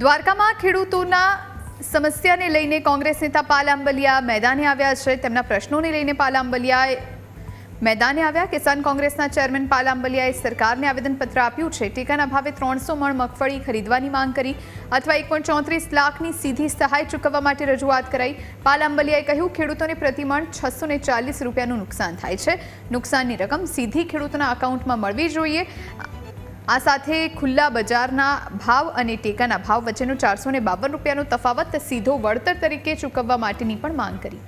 દ્વારકામાં ખેડૂતોના સમસ્યાને લઈને કોંગ્રેસ નેતા પાલ આંબલિયા મેદાને આવ્યા છે. તેમના પ્રશ્નોને લઈને પાલ આંબલિયાએ મેદાને આવ્યા. કિસાન કોંગ્રેસના ચેરમેન પાલ આંબલિયાએ સરકારને આવેદનપત્ર આપ્યું છે. ટેકાના ભાવે ત્રણસો મણ મગફળી ખરીદવાની માંગ કરી અથવા એક ચોત્રીસ લાખની સીધી સહાય ચૂકવવા માટે રજૂઆત કરાઈ. પાલ આંબલિયાએ કહ્યું, ખેડૂતોને પ્રતિમણ છસો ચાલીસ રૂપિયાનું નુકસાન થાય છે. નુકસાનની રકમ સીધી ખેડૂતોના અકાઉન્ટમાં મળવી જોઈએ. આ સાથે ખુલ્લા બજારના ભાવ અને ટેકાના ભાવ વચ્ચેનો ચારસો ને બાવન રૂપિયાનો તફાવત સીધો વળતર તરીકે ચૂકવવા માટેની પણ માંગ કરી.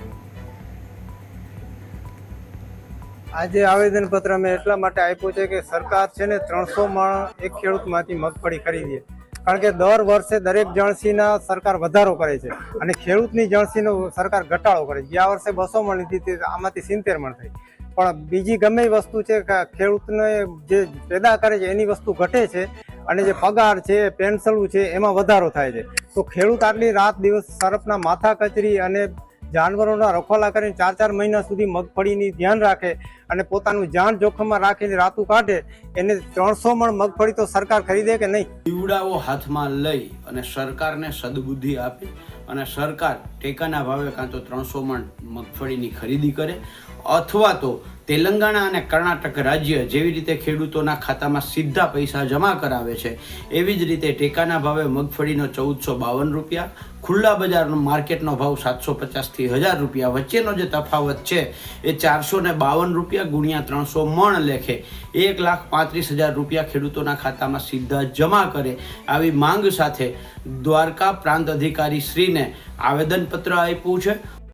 આજે આવેદનપત્ર મેં એટલા માટે આપ્યું છે કે સરકાર છે ને ત્રણસો મણ એક ખેડૂતમાંથી મગફળી ખરીદીએ કારણ કે દર વર્ષે દરેક જણસીના સરકાર વધારો કરે છે અને ખેડૂતની જણસીનો સરકાર ઘટાડો કરે છે. ગયા વર્ષે બસો મણ લીધી આમાંથી સિત્તેર મણ થઈ. પણ બીજી ગમે વસ્તુ છે કે ખેડૂતને જે પેદા કરે છે, એની વસ્તુ ઘટે છે અને જે પગાર છે પેન્શનું છે, એમાં વધારો થાય છે. તો ખેડૂત આટલી રાત દિવસ સરફના માથા કચરી અને જાનવરોના રખોલા કરીને ચાર ચાર મહિના સુધી મગફળીની ધ્યાન રાખે અને પોતાનું જાન જોખમમાં રાખીને રાતું કાઢે, એને ત્રણસો મણ મગફળી તો સરકાર ખરીદે કે નહીં? દીવડાઓ હાથમાં લઈ અને સરકારને સદબુદ્ધિ આપે અને સરકાર ટેકાના ભાવે કાં તો ત્રણસો મણ મગફળીની ખરીદી કરે, અથવા તો તેલંગાણા અને કર્ણાટક રાજ્ય જેવી રીતે ખેડૂતોના ખાતામાં સીધા પૈસા જમા કરાવે છે, એવી જ રીતે ટેકાના ભાવે મગફળીનો ચૌદસો બાવન રૂપિયા, ખુલ્લા બજારનો માર્કેટનો ભાવ સાતસો પચાસથી હજાર રૂપિયા, વચ્ચેનો જે તફાવત છે એ ચારસો ને બાવન રૂપિયા ગુણ્યા ત્રણસો મણ લેખે, એક લાખ પાંત્રીસ હજાર રૂપિયા ખેડૂતોના ખાતામાં સીધા જમા કરે, આવી માંગ સાથે દ્વારકા પ્રાંત અધિકારી શ્રીને આવેદનપત્ર આપ્યું છે.